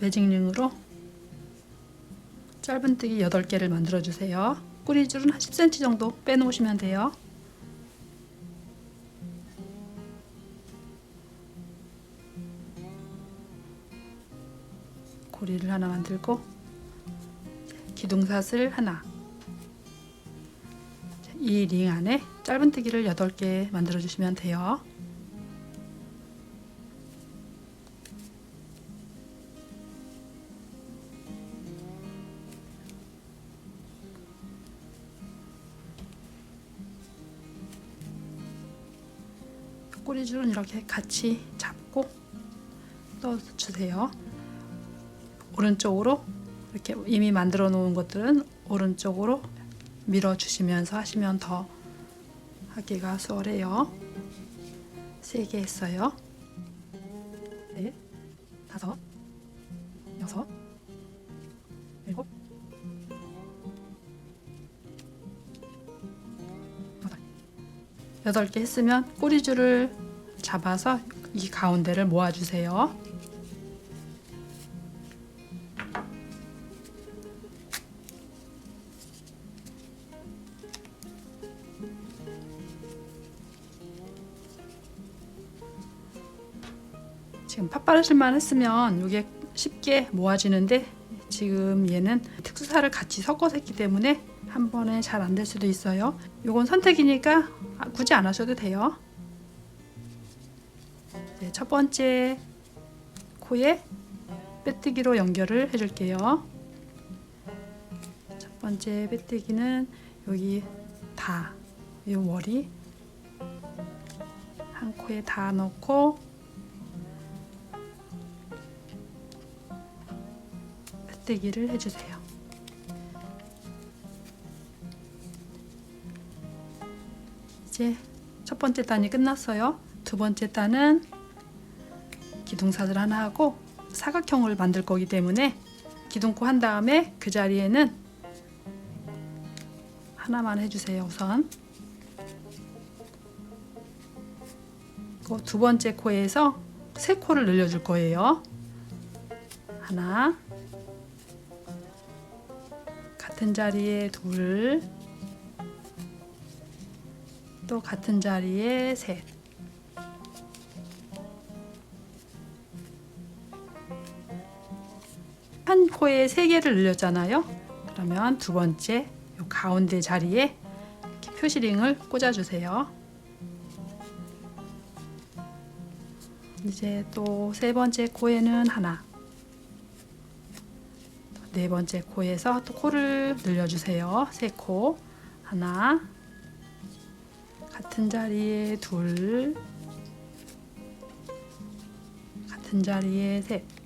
매직링으로 짧은뜨기 8개를 만들어 주세요. 꼬리줄은 한 10cm 정도 빼놓으시면 돼요. 고리를 하나 만들고 기둥사슬 하나 이 링 안에 짧은뜨기를 8개 만들어 주시면 돼요. 꼬리줄은 이렇게 같이 잡고 넣어주세요. 오른쪽으로 이렇게 이미 만들어 놓은 것들은 오른쪽으로 밀어 주시면서 하시면 더 하기가 수월해요. 세개 했어요. 넷, 다섯, 여섯, 일곱, 여덟. 여덟 개 했으면 꼬리줄을 잡아서 이 가운데를 모아주세요. 지금 팥바르실만 했으면 이게 쉽게 모아지는데 지금 얘는 특수사를 같이 섞어서 했기 때문에 한 번에 잘 안 될 수도 있어요. 이건 선택이니까 아, 굳이 안 하셔도 돼요. 네, 첫 번째 코에 빼뜨기로 연결을 해줄게요. 첫 번째 빼뜨기는 여기 다, 이 머리 한 코에 다 넣고 빼뜨기를 해주세요. 이제 첫 번째 단이 끝났어요. 두 번째 단은 기둥사슬 하나 하고 사각형을 만들 거기 때문에 기둥코 한 다음에 그 자리에는 하나만 해주세요. 우선 그두 번째 코에서 세 코를 늘려줄 거예요. 하나 같은 자리에 둘, 또 같은 자리에 셋. 한 코에 세 개를 늘렸잖아요. 그러면 두 번째 요 가운데 자리에 이렇게 표시링을 꽂아주세요. 이제 또 세 번째 코에는 하나, 네 번째 코에서 또 코를 늘려주세요. 세 코. 하나. 같은 자리에 둘. 같은 자리에 셋.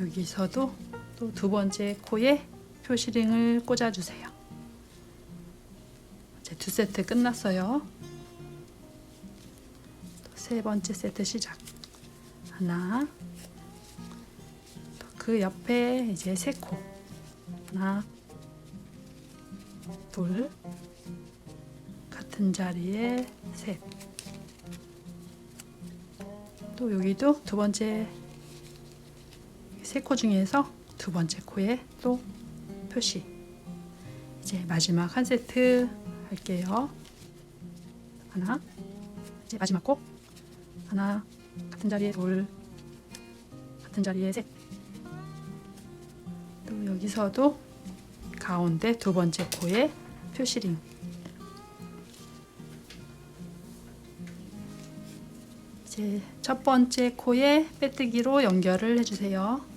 여기서도 또 두 번째 코에 표시링을 꽂아주세요. 이제 두 세트 끝났어요. 또세 번째 세트 시작. 하나. 그 옆에 이제 세 코. 하나, 둘, 같은 자리에 셋. 또 여기도 두 번째 세 코 중에서 두 번째 코에 또 표시. 이제 마지막 한 세트 할게요. 하나, 이제 마지막 코. 하나, 같은 자리에 둘, 같은 자리에 셋. 또 여기서도 가운데 두 번째 코에 표시링. 이제 첫 번째 코에 빼뜨기로 연결을 해주세요.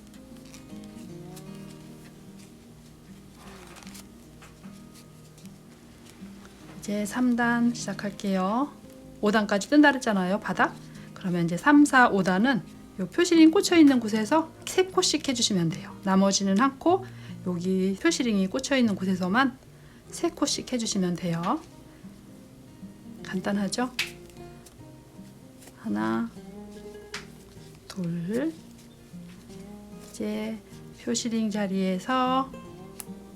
이제 3단 시작할게요. 5단까지 뜬다 그랬잖아요. 바닥. 그러면 이제 3, 4, 5단은 요 표시링 꽂혀 있는 곳에서 세 코씩 해주시면 돼요. 나머지는 한 코, 여기 표시링이 꽂혀 있는 곳에서만 세 코씩 해주시면 돼요. 간단하죠? 하나, 둘, 이제 표시링 자리에서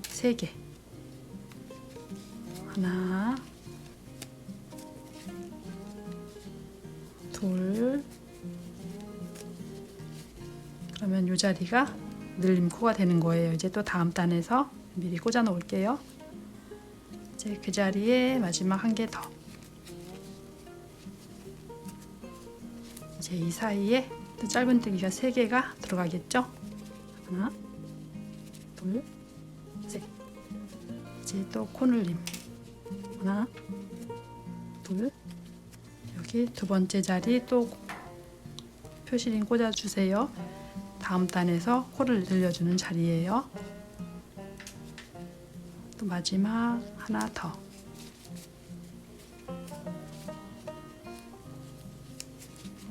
세 개. 하나, 둘, 그러면 이 자리가 늘림 코가 되는 거예요. 이제 또 다음 단에서 미리 꽂아 놓을게요. 이제 그 자리에 마지막 한 개 더. 이제 이 사이에 또 짧은뜨기가 세 개가 들어가겠죠? 하나, 둘, 셋. 이제 또 코늘림 하나, 둘. 여기 두 번째 자리 또 표시링 꽂아주세요. 다음 단에서 코를 늘려주는 자리예요. 또 마지막 하나 더.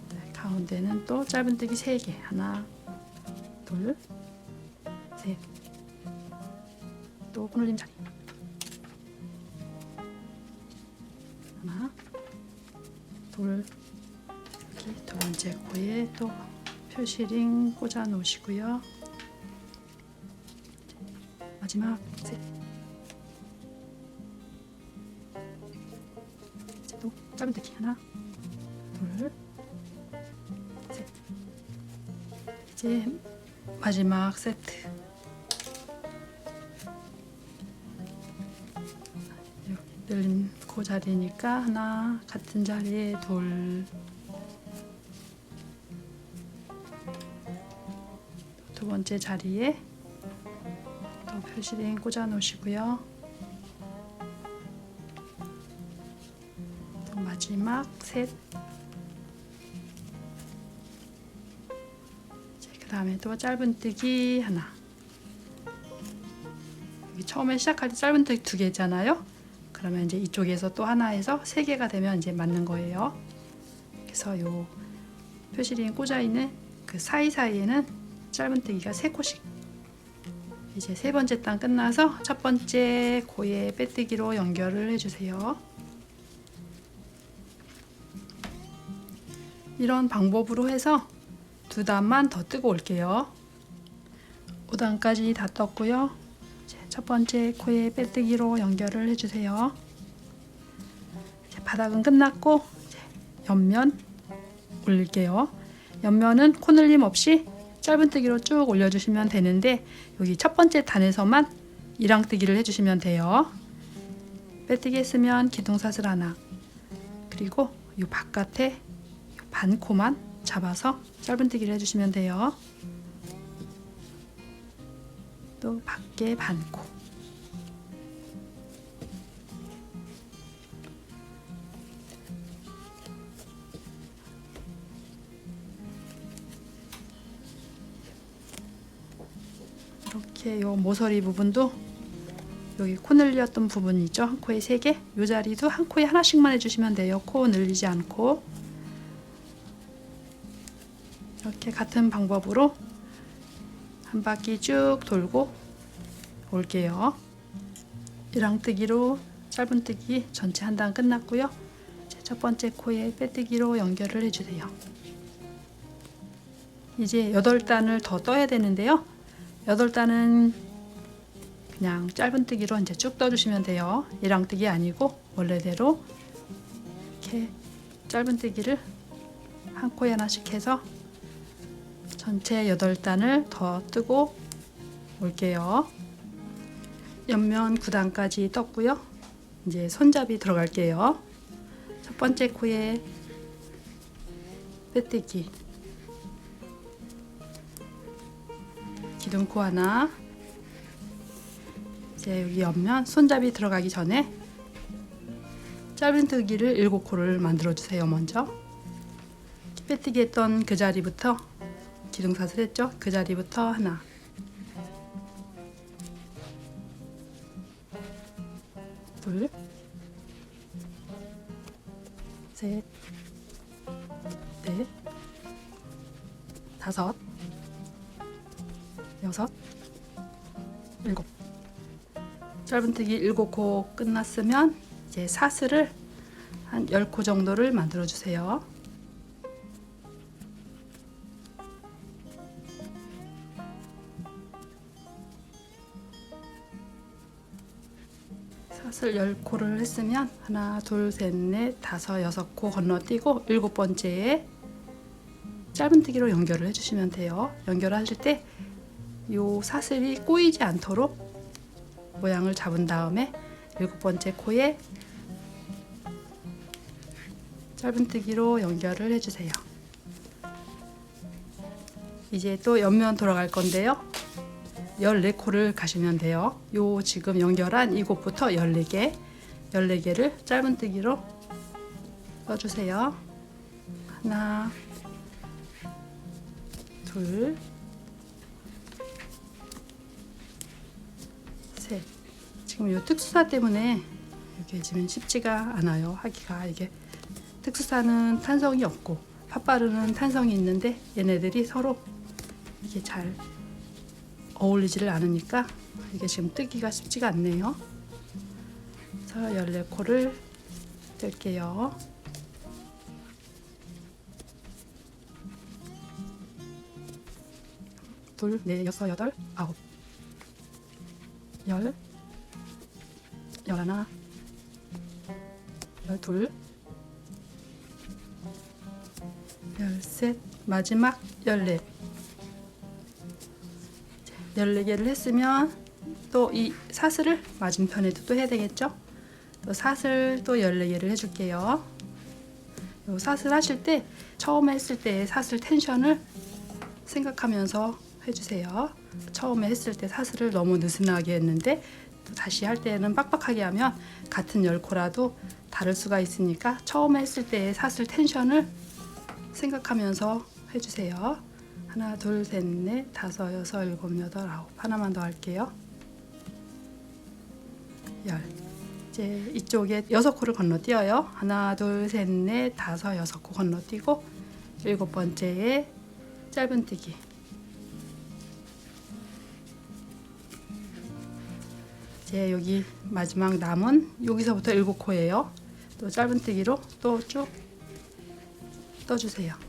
네, 가운데는 또 짧은뜨기 3개. 하나, 둘, 셋. 또 코늘림 자리. 둘, 여기 두 번째 코에 또 표시링 꽂아 놓으시고요. 마지막 셋. 이제 또 짧은뜨기 하나, 둘, 셋. 이제 마지막 세트. 여기 늘린 그 자리니까 하나 같은 자리에 둘. 두 번째 자리에 또 표시링 꽂아 놓으시고요. 또 마지막 셋. 그 다음에 또 짧은뜨기 하나. 처음에 시작할 때 짧은뜨기 두 개잖아요. 그러면 이제 이쪽에서 또 하나에서 세 개가 되면 이제 맞는 거예요. 그래서 요 표시링 꽂아 있는 그 사이 사이에는 짧은뜨기가 세 코씩. 이제 세 번째 단 끝나서 첫 번째 고의 빼뜨기로 연결을 해주세요. 이런 방법으로 해서 두 단만 더 뜨고 올게요. 5단까지 다 떴고요. 첫 번째 코에 빼뜨기로 연결을 해주세요. 바닥은 끝났고 옆면 올릴게요. 옆면은 코늘림 없이 짧은뜨기로 쭉 올려주시면 되는데 여기 첫 번째 단에서만 이랑뜨기를 해주시면 돼요. 빼뜨기 했으면 기둥사슬 하나 그리고 이 바깥에 요 반코만 잡아서 짧은뜨기를 해주시면 돼요. 또 밖에 반코 이렇게 요 모서리 부분도 여기 코 늘렸던 부분 있죠? 한 코에 세 개. 요 자리도 한 코에 하나씩만 해주시면 돼요. 코 늘리지 않고 이렇게 같은 방법으로 한 바퀴 쭉 돌고 올게요. 이랑뜨기로 짧은뜨기 전체 한 단 끝났고요. 첫 번째 코에 빼뜨기로 연결을 해주세요. 이제 여덟 단을 더 떠야 되는데요. 여덟 단은 그냥 짧은뜨기로 이제 쭉 떠주시면 돼요. 이랑뜨기 아니고 원래대로 이렇게 짧은뜨기를 한 코에 하나씩 해서 전체 8단을 더 뜨고 올게요. 옆면 9단까지 떴고요. 이제 손잡이 들어갈게요. 첫 번째 코에 빼뜨기 기둥코 하나 이제 여기 옆면 손잡이 들어가기 전에 짧은뜨기를 7코를 만들어 주세요 먼저 빼뜨기 했던 그 자리부터 기둥사슬 했죠? 그 자리부터 하나 둘 셋, 넷, 다섯, 여섯, 일곱. 짧은뜨기 일곱 코 끝났으면 이제 사슬을 한 열 코 정도를 만들어 주세요. 사슬 10코를 했으면 하나, 둘, 셋, 넷, 다섯, 여섯 코 건너뛰고 일곱 번째에 짧은뜨기로 연결을 해주시면 돼요. 연결하실 때 요 사슬이 꼬이지 않도록 모양을 잡은 다음에 일곱 번째 코에 짧은뜨기로 연결을 해주세요. 이제 또 옆면 돌아갈 건데요. 14코를 가시면 돼요. 요 지금 연결한 이곳부터 14개, 14개를 짧은뜨기로 써주세요. 하나, 둘, 셋. 지금 요 특수사 때문에 이게 지금 쉽지가 않아요. 하기가 이게 특수사는 탄성이 없고 팥바르는 탄성이 있는데 얘네들이 서로 이게 잘 어울리지를 않으니까 이게 지금 뜨기가 쉽지가 않네요. 그래서 14코를 뜰게요. 둘, 넷, 여섯, 여덟, 아홉, 열, 열하나, 열둘, 열셋, 마지막 열넷. 14개를 했으면 또 이 사슬을 맞은편에도 또 해야 되겠죠? 또 사슬 또 14개를 해줄게요. 요 사슬 하실 때 처음에 했을 때 사슬 텐션을 생각하면서 해주세요. 처음에 했을 때 사슬을 너무 느슨하게 했는데 또 다시 할 때는 빡빡하게 하면 같은 열코라도 다를 수가 있으니까 처음에 했을 때의 사슬 텐션을 생각하면서 해주세요. 하나, 둘, 셋, 넷, 다섯, 여섯, 일곱, 여덟, 아홉. 하나만 더 할게요. 열. 이제 이쪽에 여섯 코를 건너뛰어요. 하나, 둘, 셋, 넷, 다섯, 여섯 코 건너뛰고 일곱 번째에 짧은뜨기. 이제 여기 마지막 남은 여기서부터 일곱 코예요. 또 짧은뜨기로 또 쭉 떠주세요.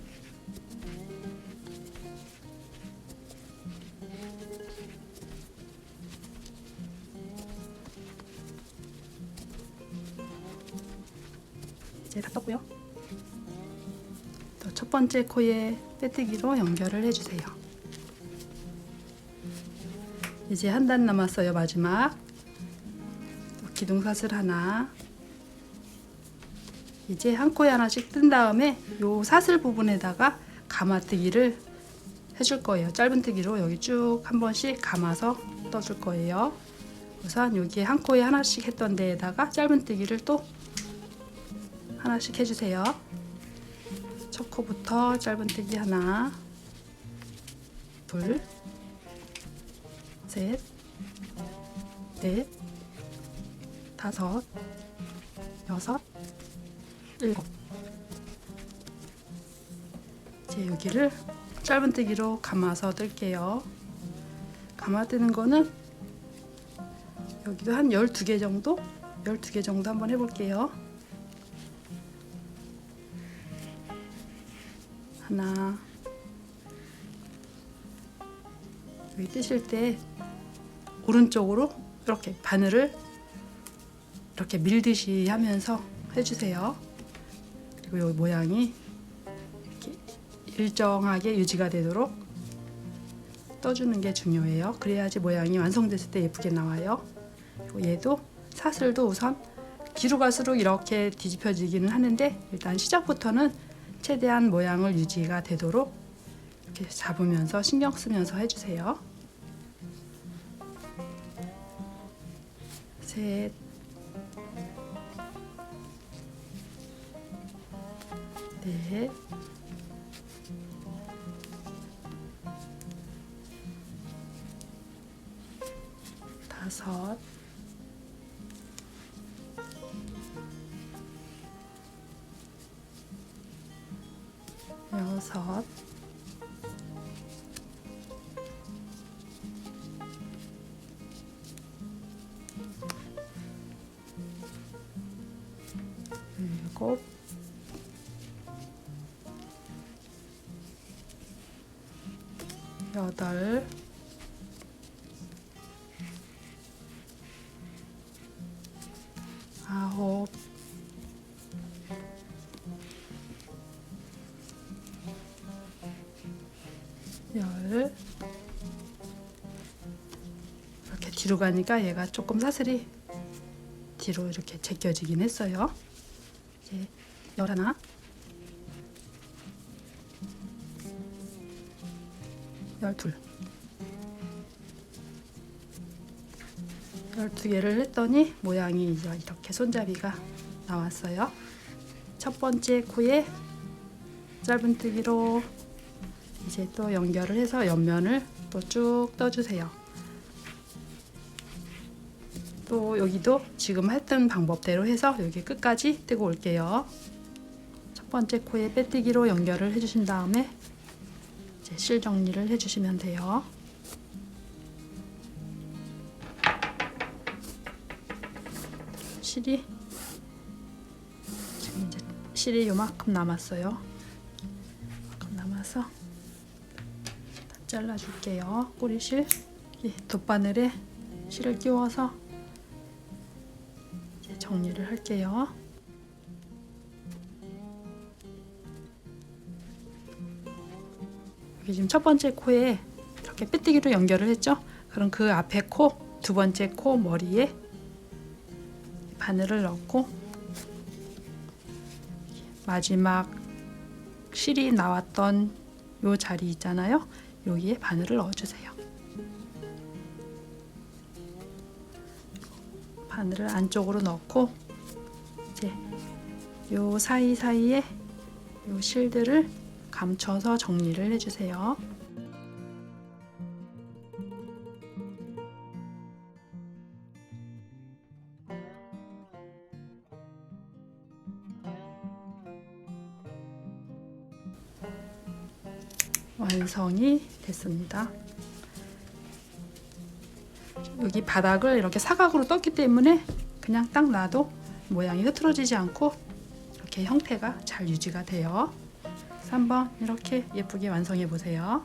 번째 코에 빼뜨기로 연결을 해주세요. 이제 한 단 남았어요. 마지막 또 기둥사슬 하나. 이제 한 코에 하나씩 뜬 다음에 요 사슬 부분에다가 감아뜨기를 해줄 거예요. 짧은뜨기로 여기 쭉 한 번씩 감아서 떠줄 거예요. 우선 여기 한 코에 하나씩 했던 데에다가 짧은뜨기를 또 하나씩 해주세요. 첫 코부터 짧은뜨기 하나, 둘, 셋, 넷, 다섯, 여섯, 일곱. 이제 여기를 짧은뜨기로 감아서 뜰게요. 감아 뜨는 거는 여기도 한 12개 정도? 12개 정도 한번 해볼게요. 하나 여기 뜨실 때 오른쪽으로 이렇게 바늘을 이렇게 밀듯이 하면서 해주세요. 그리고 이 모양이 이렇게 일정하게 유지가 되도록 떠주는 게 중요해요. 그래야지 모양이 완성됐을 때 예쁘게 나와요. 얘도 사슬도 우선 뒤로 갈수록 이렇게 뒤집혀지기는 하는데 일단 시작부터는 최대한 모양을 유지가 되도록 이렇게 잡으면서 신경 쓰면서 해주세요. 셋, 넷, 다섯, 여섯, 일곱, 여덟, 아홉, 뒤로 가니까 얘가 조금 사슬이 뒤로 이렇게 제껴지긴 했어요. 이제 열 하나 열둘 열두 개를 했더니 모양이 이렇게 손잡이가 나왔어요. 첫 번째 코에 짧은뜨기로 이제 또 연결을 해서 옆면을 또 쭉 떠주세요. 또 여기도 지금 했던 방법대로 해서 여기 끝까지 뜨고 올게요. 첫 번째 코에 빼뜨기로 연결을 해주신 다음에 이제 실 정리를 해주시면 돼요. 실이 지금 이제 실이 요만큼 남았어요. 요만큼 남아서 다 잘라줄게요. 꼬리실 이 돗바늘에 실을 끼워서 정리를 할게요. 여기 지금 첫 번째 코에 이렇게 빼뜨기로 연결을 했죠. 그럼 그 앞에 코, 두 번째 코 머리에 바늘을 넣고 마지막 실이 나왔던 요 자리 있잖아요. 여기에 바늘을 넣어주세요. 바늘을 안쪽으로 넣고 이제 요 사이 사이에 요 실들을 감춰서 정리를 해주세요. 완성이 됐습니다. 여기 바닥을 이렇게 사각으로 떴기 때문에 그냥 딱 놔도 모양이 흐트러지지 않고 이렇게 형태가 잘 유지가 돼요. 그래서 한번 이렇게 예쁘게 완성해 보세요.